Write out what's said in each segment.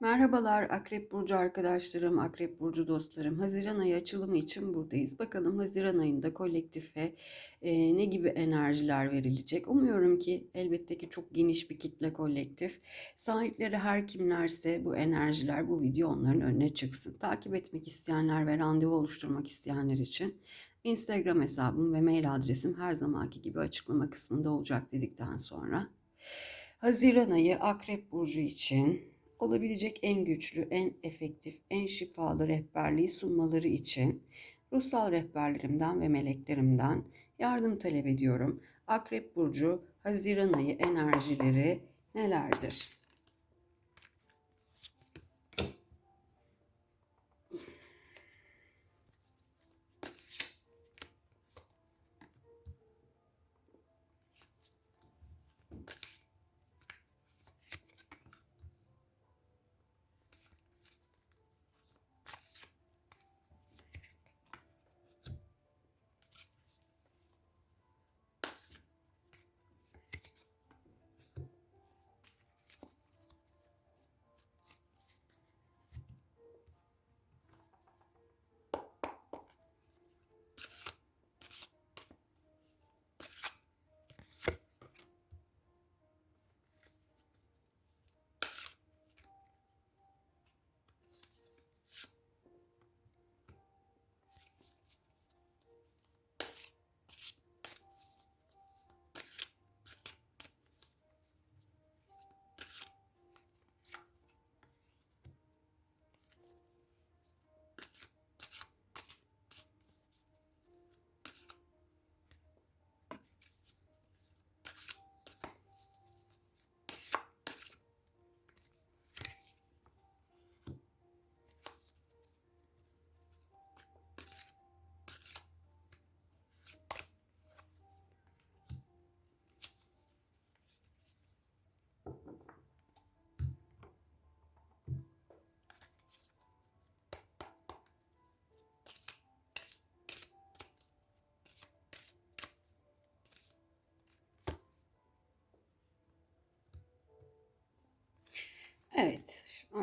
Merhabalar Akrep Burcu arkadaşlarım, Akrep Burcu dostlarım. Haziran ayı açılımı için buradayız. Bakalım Haziran ayında kolektife e, ne gibi enerjiler verilecek? Umuyorum ki elbette ki çok geniş bir kitle kolektif. Sahipleri her kimlerse bu enerjiler bu video onların önüne çıksın. Takip etmek isteyenler ve randevu oluşturmak isteyenler için Instagram hesabım ve mail adresim her zamanki gibi açıklama kısmında olacak dedikten sonra. Haziran ayı Akrep Burcu için olabilecek en güçlü, en efektif, en şifalı rehberliği sunmaları için ruhsal rehberlerimden ve meleklerimden yardım talep ediyorum. Akrep Burcu Haziran ayı enerjileri nelerdir?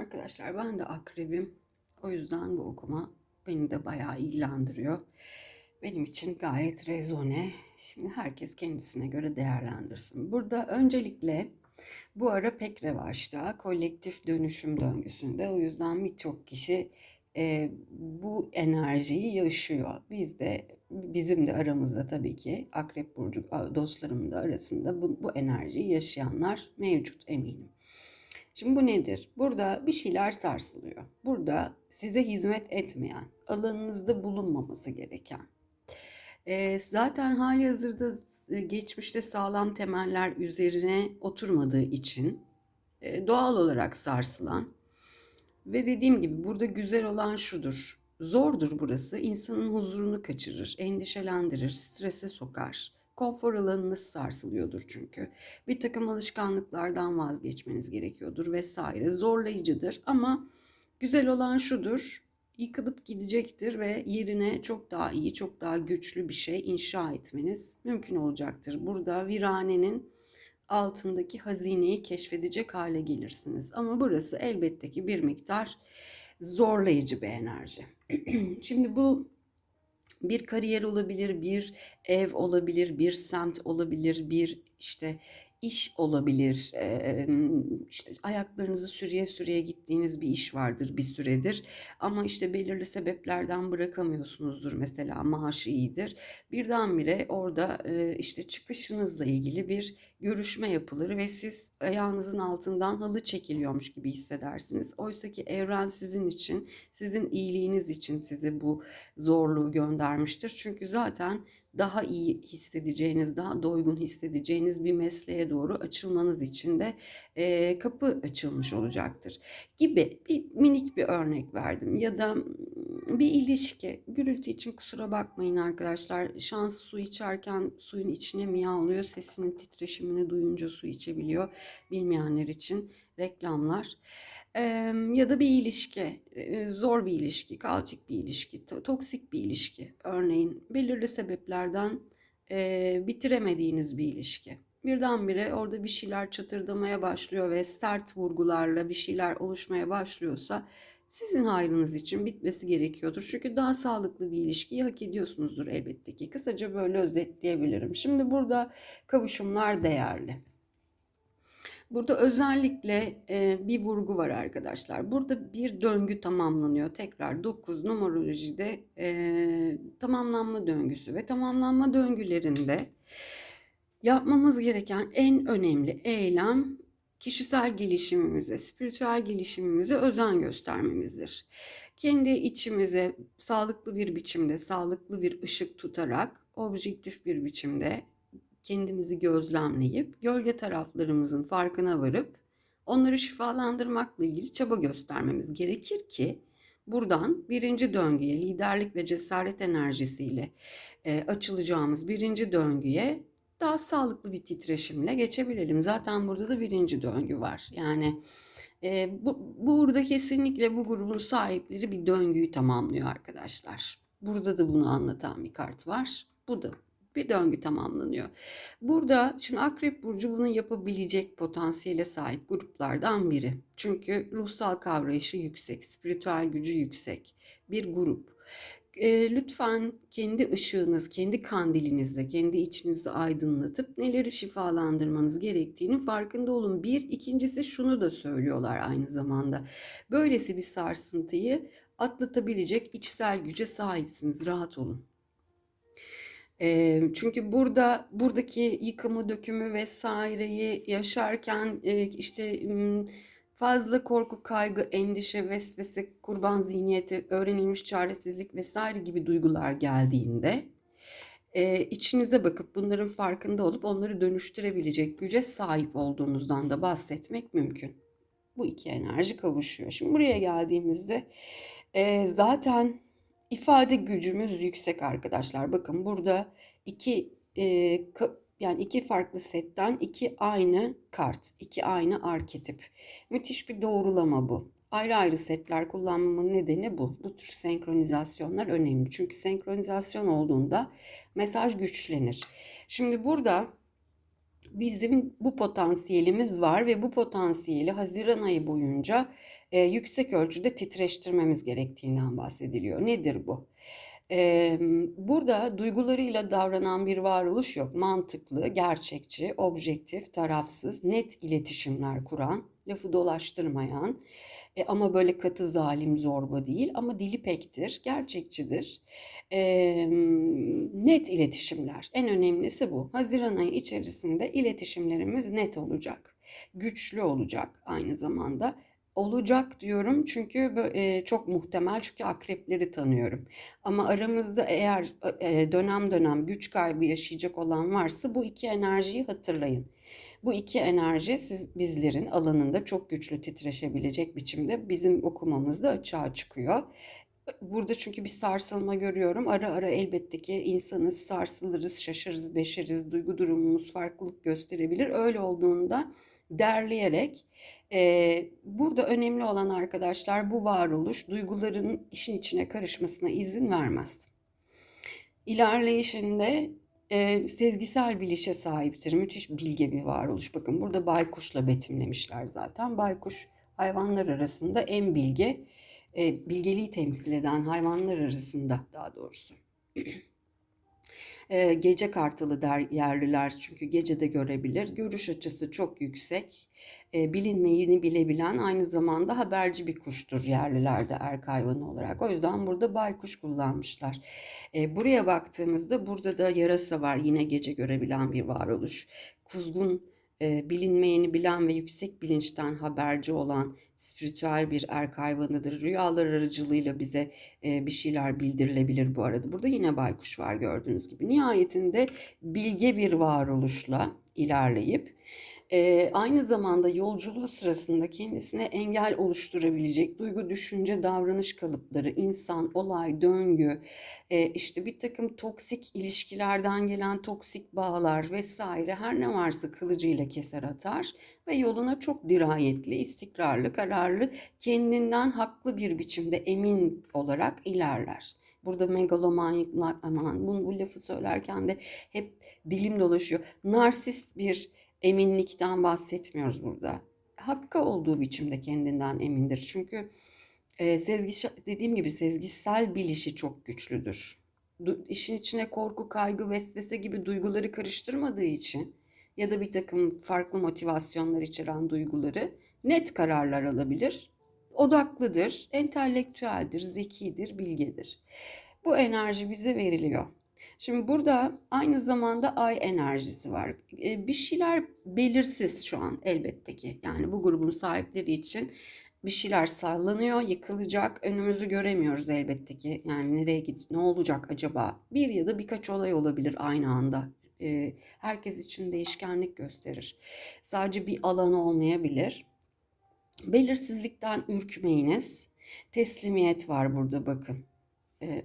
Arkadaşlar ben de akrebim. O yüzden bu okuma beni de bayağı ilgilendiriyor. Benim için gayet rezone. Şimdi herkes kendisine göre değerlendirsin. Burada öncelikle bu ara pek revaçta kolektif dönüşüm döngüsünde. O yüzden birçok kişi e, bu enerjiyi yaşıyor. Biz de bizim de aramızda tabii ki Akrep Burcu dostlarımın da arasında bu, bu enerjiyi yaşayanlar mevcut eminim. Şimdi bu nedir? Burada bir şeyler sarsılıyor. Burada size hizmet etmeyen, alanınızda bulunmaması gereken. E, zaten hali hazırda geçmişte sağlam temeller üzerine oturmadığı için e, doğal olarak sarsılan ve dediğim gibi burada güzel olan şudur. Zordur burası. İnsanın huzurunu kaçırır, endişelendirir, strese sokar. Konfor alanınız sarsılıyordur çünkü. Bir takım alışkanlıklardan vazgeçmeniz gerekiyordur vesaire. Zorlayıcıdır ama güzel olan şudur. Yıkılıp gidecektir ve yerine çok daha iyi, çok daha güçlü bir şey inşa etmeniz mümkün olacaktır. Burada viranenin altındaki hazineyi keşfedecek hale gelirsiniz. Ama burası elbette ki bir miktar zorlayıcı bir enerji. Şimdi bu bir kariyer olabilir, bir ev olabilir, bir semt olabilir, bir işte iş olabilir. İşte ayaklarınızı sürüye sürüye gittiğiniz bir iş vardır bir süredir. Ama işte belirli sebeplerden bırakamıyorsunuzdur mesela maaşı iyidir. Birdenbire orada işte çıkışınızla ilgili bir görüşme yapılır ve siz ayağınızın altından halı çekiliyormuş gibi hissedersiniz. Oysa ki evren sizin için, sizin iyiliğiniz için size bu zorluğu göndermiştir. Çünkü zaten daha iyi hissedeceğiniz, daha doygun hissedeceğiniz bir mesleğe doğru açılmanız için de e, kapı açılmış olacaktır. Gibi bir minik bir örnek verdim ya da bir ilişki. Gürültü için kusura bakmayın arkadaşlar. Şans su içerken suyun içine miyavlıyor. Sesinin titreşimini duyunca su içebiliyor. Bilmeyenler için reklamlar ya da bir ilişki, zor bir ilişki, kaotik bir ilişki, toksik bir ilişki. Örneğin belirli sebeplerden bitiremediğiniz bir ilişki. birdenbire orada bir şeyler çatırdamaya başlıyor ve sert vurgularla bir şeyler oluşmaya başlıyorsa sizin hayrınız için bitmesi gerekiyordur. Çünkü daha sağlıklı bir ilişkiyi hak ediyorsunuzdur elbette ki. Kısaca böyle özetleyebilirim. Şimdi burada kavuşumlar değerli. Burada özellikle e, bir vurgu var arkadaşlar. Burada bir döngü tamamlanıyor. Tekrar 9 numerolojide e, tamamlanma döngüsü ve tamamlanma döngülerinde yapmamız gereken en önemli eylem kişisel gelişimimize, spiritüel gelişimimize özen göstermemizdir. Kendi içimize sağlıklı bir biçimde, sağlıklı bir ışık tutarak, objektif bir biçimde kendimizi gözlemleyip gölge taraflarımızın farkına varıp onları şifalandırmakla ilgili çaba göstermemiz gerekir ki buradan birinci döngüye liderlik ve cesaret enerjisiyle e, açılacağımız birinci döngüye daha sağlıklı bir titreşimle geçebilelim. Zaten burada da birinci döngü var. Yani e, bu, burada kesinlikle bu grubun sahipleri bir döngüyü tamamlıyor arkadaşlar. Burada da bunu anlatan bir kart var. Bu da bir döngü tamamlanıyor. Burada şimdi Akrep Burcu bunu yapabilecek potansiyele sahip gruplardan biri. Çünkü ruhsal kavrayışı yüksek, spiritüel gücü yüksek bir grup. E, lütfen kendi ışığınız, kendi kandilinizle, kendi içinizi aydınlatıp neleri şifalandırmanız gerektiğinin farkında olun. Bir, ikincisi şunu da söylüyorlar aynı zamanda. Böylesi bir sarsıntıyı atlatabilecek içsel güce sahipsiniz. Rahat olun. E, çünkü burada buradaki yıkımı, dökümü vesaireyi yaşarken e, işte fazla korku, kaygı, endişe, vesvese, kurban zihniyeti, öğrenilmiş çaresizlik vesaire gibi duygular geldiğinde e, içinize bakıp bunların farkında olup onları dönüştürebilecek güce sahip olduğunuzdan da bahsetmek mümkün. Bu iki enerji kavuşuyor. Şimdi buraya geldiğimizde e, zaten ifade gücümüz yüksek arkadaşlar. Bakın burada iki e, yani iki farklı setten iki aynı kart, iki aynı arketip. Müthiş bir doğrulama bu. Ayrı ayrı setler kullanmamın nedeni bu. Bu tür senkronizasyonlar önemli. Çünkü senkronizasyon olduğunda mesaj güçlenir. Şimdi burada bizim bu potansiyelimiz var ve bu potansiyeli Haziran ayı boyunca e, yüksek ölçüde titreştirmemiz gerektiğinden bahsediliyor. Nedir bu? E, burada duygularıyla davranan bir varoluş yok. Mantıklı, gerçekçi, objektif, tarafsız, net iletişimler kuran, lafı dolaştırmayan e, ama böyle katı zalim zorba değil ama dili pektir, gerçekçidir. E, net iletişimler. En önemlisi bu. Haziran ayı içerisinde iletişimlerimiz net olacak. Güçlü olacak aynı zamanda olacak diyorum çünkü böyle, çok muhtemel çünkü akrepleri tanıyorum. Ama aramızda eğer e, dönem dönem güç kaybı yaşayacak olan varsa bu iki enerjiyi hatırlayın. Bu iki enerji siz bizlerin alanında çok güçlü titreşebilecek biçimde bizim okumamızda açığa çıkıyor. Burada çünkü bir sarsılma görüyorum. Ara ara elbette ki insanız, sarsılırız, şaşırız, deşeriz, duygu durumumuz farklılık gösterebilir. Öyle olduğunda derleyerek e, burada önemli olan arkadaşlar bu varoluş duyguların işin içine karışmasına izin vermez. İlerleyişinde e, sezgisel bilişe sahiptir. Müthiş bilge bir varoluş. Bakın burada baykuşla betimlemişler zaten. Baykuş hayvanlar arasında en bilge, e, bilgeliği temsil eden hayvanlar arasında daha doğrusu. E, gece kartalı der yerliler çünkü gece de görebilir. Görüş açısı çok yüksek. E, bilinmeyini bilebilen aynı zamanda haberci bir kuştur yerlilerde erk hayvanı olarak. O yüzden burada baykuş kullanmışlar. E, buraya baktığımızda burada da yarasa var yine gece görebilen bir varoluş. Kuzgun e, bilinmeyeni bilen ve yüksek bilinçten haberci olan spiritüel bir erk hayvanıdır. Rüyalar aracılığıyla bize e, bir şeyler bildirilebilir bu arada. Burada yine baykuş var gördüğünüz gibi. Nihayetinde bilge bir varoluşla ilerleyip e, aynı zamanda yolculuğu sırasında kendisine engel oluşturabilecek duygu, düşünce, davranış kalıpları, insan, olay, döngü, e, işte bir takım toksik ilişkilerden gelen toksik bağlar vesaire her ne varsa kılıcıyla keser atar ve yoluna çok dirayetli, istikrarlı, kararlı, kendinden haklı bir biçimde emin olarak ilerler. Burada megalomanyaklar aman bunu bu lafı söylerken de hep dilim dolaşıyor. Narsist bir eminlikten bahsetmiyoruz burada. Hakkı olduğu biçimde kendinden emindir. Çünkü e, sezgi dediğim gibi sezgisel bilişi çok güçlüdür. Du, işin içine korku, kaygı, vesvese gibi duyguları karıştırmadığı için ya da bir takım farklı motivasyonlar içeren duyguları net kararlar alabilir. Odaklıdır, entelektüeldir, zekidir, bilgedir. Bu enerji bize veriliyor. Şimdi burada aynı zamanda ay enerjisi var. Bir şeyler belirsiz şu an elbette ki. Yani bu grubun sahipleri için bir şeyler sallanıyor, yıkılacak. Önümüzü göremiyoruz elbette ki. Yani nereye gidip ne olacak acaba? Bir ya da birkaç olay olabilir aynı anda. Herkes için değişkenlik gösterir. Sadece bir alan olmayabilir. Belirsizlikten ürkmeyiniz. Teslimiyet var burada bakın.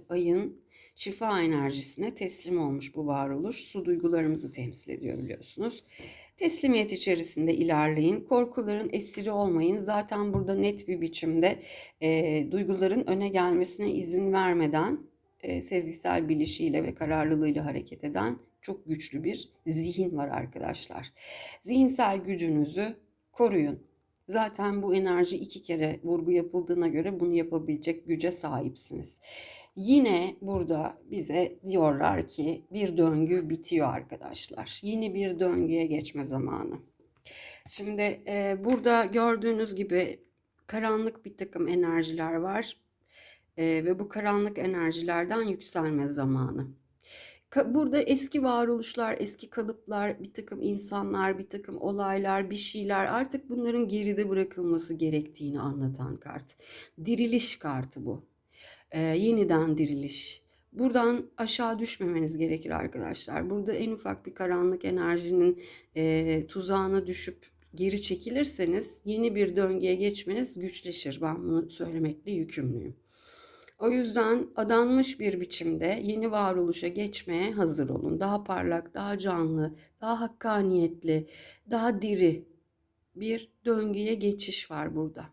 Ayın şifa enerjisine teslim olmuş bu varoluş. Su duygularımızı temsil ediyor biliyorsunuz. Teslimiyet içerisinde ilerleyin. Korkuların esiri olmayın. Zaten burada net bir biçimde e, duyguların öne gelmesine izin vermeden e, sezgisel bilişiyle ve kararlılığıyla hareket eden çok güçlü bir zihin var arkadaşlar. Zihinsel gücünüzü koruyun. Zaten bu enerji iki kere vurgu yapıldığına göre bunu yapabilecek güce sahipsiniz. Yine burada bize diyorlar ki bir döngü bitiyor arkadaşlar. Yeni bir döngüye geçme zamanı. Şimdi e, burada gördüğünüz gibi karanlık bir takım enerjiler var. E, ve bu karanlık enerjilerden yükselme zamanı. Burada eski varoluşlar, eski kalıplar, bir takım insanlar, bir takım olaylar, bir şeyler artık bunların geride bırakılması gerektiğini anlatan kart. Diriliş kartı bu e, yeniden diriliş. Buradan aşağı düşmemeniz gerekir arkadaşlar. Burada en ufak bir karanlık enerjinin e, tuzağına düşüp geri çekilirseniz yeni bir döngüye geçmeniz güçleşir. Ben bunu söylemekle yükümlüyüm. O yüzden adanmış bir biçimde yeni varoluşa geçmeye hazır olun. Daha parlak, daha canlı, daha hakkaniyetli, daha diri bir döngüye geçiş var burada.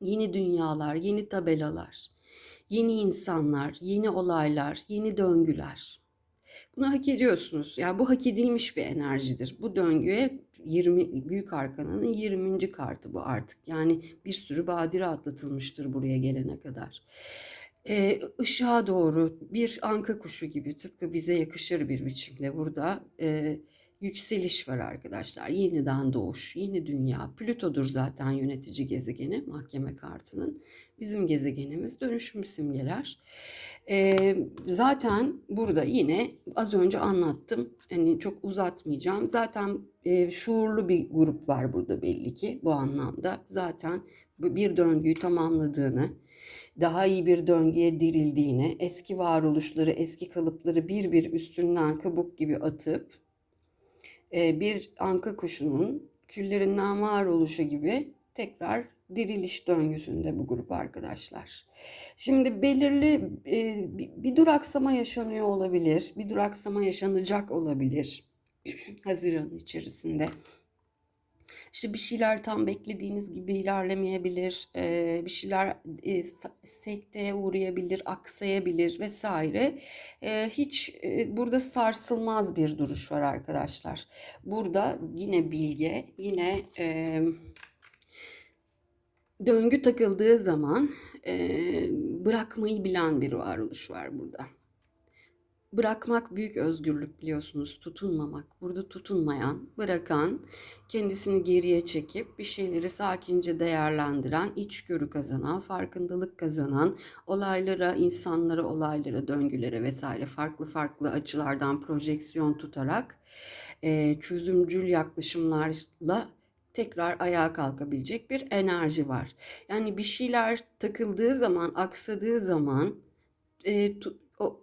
Yeni dünyalar, yeni tabelalar. Yeni insanlar, yeni olaylar, yeni döngüler. Bunu hak ediyorsunuz. Yani bu hak edilmiş bir enerjidir. Bu döngüye 20 büyük arkananın 20. kartı bu artık. Yani bir sürü badire atlatılmıştır buraya gelene kadar. Ee, ışığa doğru bir anka kuşu gibi tıpkı bize yakışır bir biçimde burada e, yükseliş var arkadaşlar. Yeniden doğuş, yeni dünya. Plüto'dur zaten yönetici gezegeni mahkeme kartının. Bizim gezegenimiz dönüşüm simgeler. Ee, zaten burada yine az önce anlattım. Hani çok uzatmayacağım. Zaten e, şuurlu bir grup var burada belli ki bu anlamda. Zaten bir döngüyü tamamladığını, daha iyi bir döngüye dirildiğini, eski varoluşları, eski kalıpları bir bir üstünden kabuk gibi atıp e, bir anka kuşunun küllerinden var oluşu gibi tekrar diriliş döngüsünde bu grup arkadaşlar. Şimdi belirli e, bir duraksama yaşanıyor olabilir, bir duraksama yaşanacak olabilir Haziran içerisinde. İşte bir şeyler tam beklediğiniz gibi ilerlemeyebilir, bir şeyler sekteye uğrayabilir, aksayabilir vesaire. Hiç burada sarsılmaz bir duruş var arkadaşlar. Burada yine bilge, yine döngü takıldığı zaman bırakmayı bilen bir varoluş var burada. Bırakmak büyük özgürlük biliyorsunuz. Tutunmamak. Burada tutunmayan, bırakan, kendisini geriye çekip bir şeyleri sakince değerlendiren, içgörü kazanan, farkındalık kazanan, olaylara, insanlara, olaylara, döngülere vesaire farklı farklı açılardan projeksiyon tutarak e, çözümcül yaklaşımlarla tekrar ayağa kalkabilecek bir enerji var. Yani bir şeyler takıldığı zaman, aksadığı zaman e,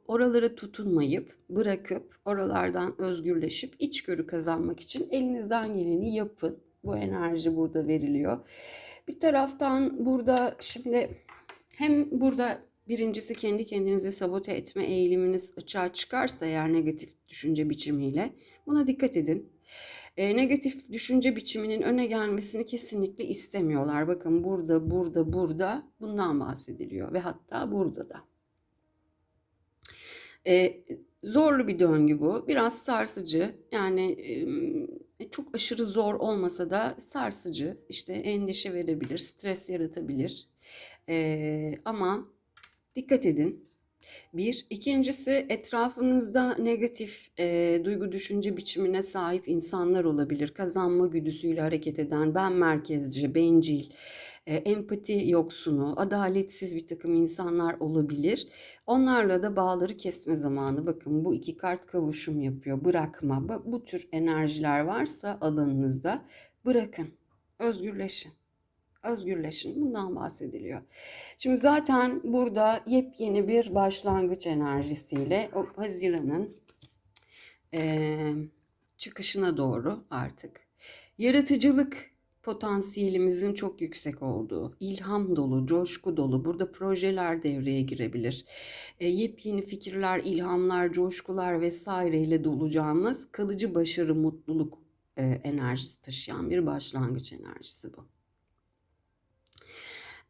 oralara tutunmayıp, bırakıp, oralardan özgürleşip içgörü kazanmak için elinizden geleni yapın. Bu enerji burada veriliyor. Bir taraftan burada şimdi hem burada birincisi kendi kendinizi sabote etme eğiliminiz açığa çıkarsa eğer negatif düşünce biçimiyle buna dikkat edin. E, negatif düşünce biçiminin öne gelmesini kesinlikle istemiyorlar. Bakın burada, burada, burada bundan bahsediliyor ve hatta burada da. E, zorlu bir döngü bu. Biraz sarsıcı. Yani e, çok aşırı zor olmasa da sarsıcı. İşte endişe verebilir, stres yaratabilir. E, ama dikkat edin. Bir. İkincisi etrafınızda negatif e, duygu düşünce biçimine sahip insanlar olabilir. Kazanma güdüsüyle hareket eden, ben merkezci, bencil, e, empati yoksunu, adaletsiz bir takım insanlar olabilir. Onlarla da bağları kesme zamanı. Bakın bu iki kart kavuşum yapıyor. Bırakma. Bu, tür enerjiler varsa alanınızda bırakın. Özgürleşin. Özgürleşin. Bundan bahsediliyor. Şimdi zaten burada yepyeni bir başlangıç enerjisiyle o Haziran'ın eee, çıkışına doğru artık yaratıcılık potansiyelimizin çok yüksek olduğu, ilham dolu, coşku dolu, burada projeler devreye girebilir. E, yepyeni fikirler, ilhamlar, coşkular vesaireyle dolacağımız kalıcı başarı, mutluluk e, enerjisi taşıyan bir başlangıç enerjisi bu.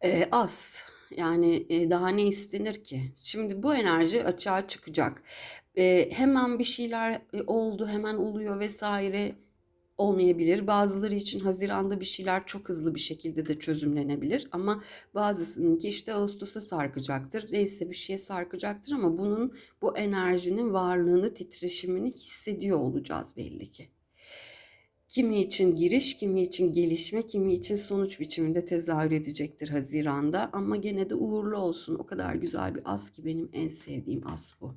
E, az. Yani e, daha ne istenir ki? Şimdi bu enerji açığa çıkacak. E, hemen bir şeyler e, oldu, hemen oluyor vesaire olmayabilir. Bazıları için Haziran'da bir şeyler çok hızlı bir şekilde de çözümlenebilir. Ama bazısınınki işte Ağustos'a sarkacaktır. Neyse bir şeye sarkacaktır ama bunun bu enerjinin varlığını, titreşimini hissediyor olacağız belli ki. Kimi için giriş, kimi için gelişme, kimi için sonuç biçiminde tezahür edecektir Haziran'da. Ama gene de uğurlu olsun. O kadar güzel bir as ki benim en sevdiğim as bu.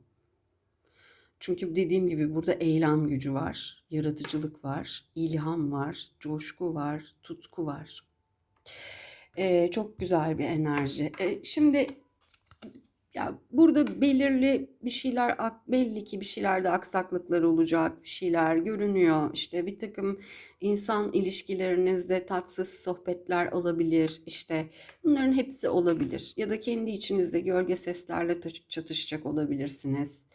Çünkü dediğim gibi burada eylem gücü var, yaratıcılık var, ilham var, coşku var, tutku var. Ee, çok güzel bir enerji. Ee, şimdi ya burada belirli bir şeyler belli ki bir şeylerde aksaklıklar olacak, bir şeyler görünüyor. İşte bir takım insan ilişkilerinizde tatsız sohbetler olabilir. İşte bunların hepsi olabilir. Ya da kendi içinizde gölge seslerle çatışacak olabilirsiniz.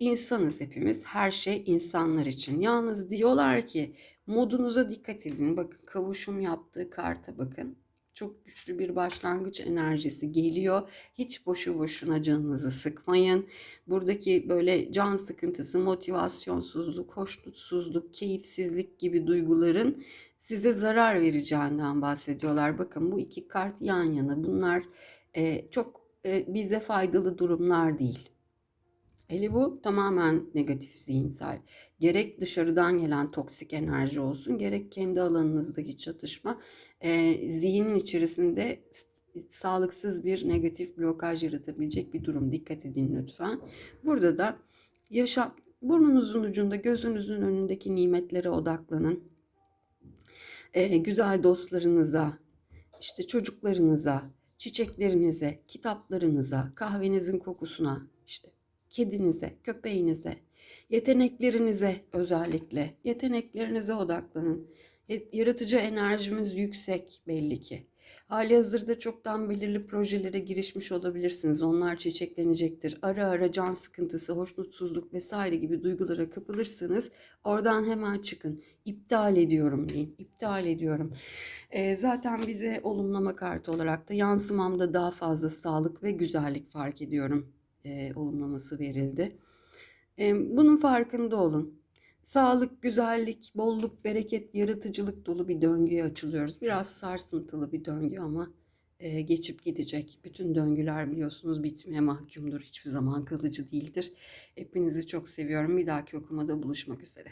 İnsanız hepimiz. Her şey insanlar için. Yalnız diyorlar ki modunuza dikkat edin. Bakın kavuşum yaptığı karta bakın. Çok güçlü bir başlangıç enerjisi geliyor. Hiç boşu boşuna canınızı sıkmayın. Buradaki böyle can sıkıntısı, motivasyonsuzluk, hoşnutsuzluk, keyifsizlik gibi duyguların size zarar vereceğinden bahsediyorlar. Bakın bu iki kart yan yana. Bunlar e, çok e, bize faydalı durumlar değil. Hele bu tamamen negatif zihinsel. Gerek dışarıdan gelen toksik enerji olsun, gerek kendi alanınızdaki çatışma e, zihnin içerisinde sağlıksız bir negatif blokaj yaratabilecek bir durum. Dikkat edin lütfen. Burada da yaşam burnunuzun ucunda, gözünüzün önündeki nimetlere odaklanın. E, güzel dostlarınıza, işte çocuklarınıza, çiçeklerinize, kitaplarınıza, kahvenizin kokusuna, işte kedinize, köpeğinize, yeteneklerinize özellikle, yeteneklerinize odaklanın. Yaratıcı enerjimiz yüksek belli ki. Hali hazırda çoktan belirli projelere girişmiş olabilirsiniz. Onlar çiçeklenecektir. Ara ara can sıkıntısı, hoşnutsuzluk vesaire gibi duygulara kapılırsanız oradan hemen çıkın. İptal ediyorum deyin. İptal ediyorum. E, zaten bize olumlama kartı olarak da yansımamda daha fazla sağlık ve güzellik fark ediyorum e, olumlaması verildi. E, bunun farkında olun. Sağlık, güzellik, bolluk, bereket, yaratıcılık dolu bir döngüye açılıyoruz. Biraz sarsıntılı bir döngü ama e, geçip gidecek. Bütün döngüler biliyorsunuz bitmeye mahkumdur. Hiçbir zaman kalıcı değildir. Hepinizi çok seviyorum. Bir dahaki okumada buluşmak üzere.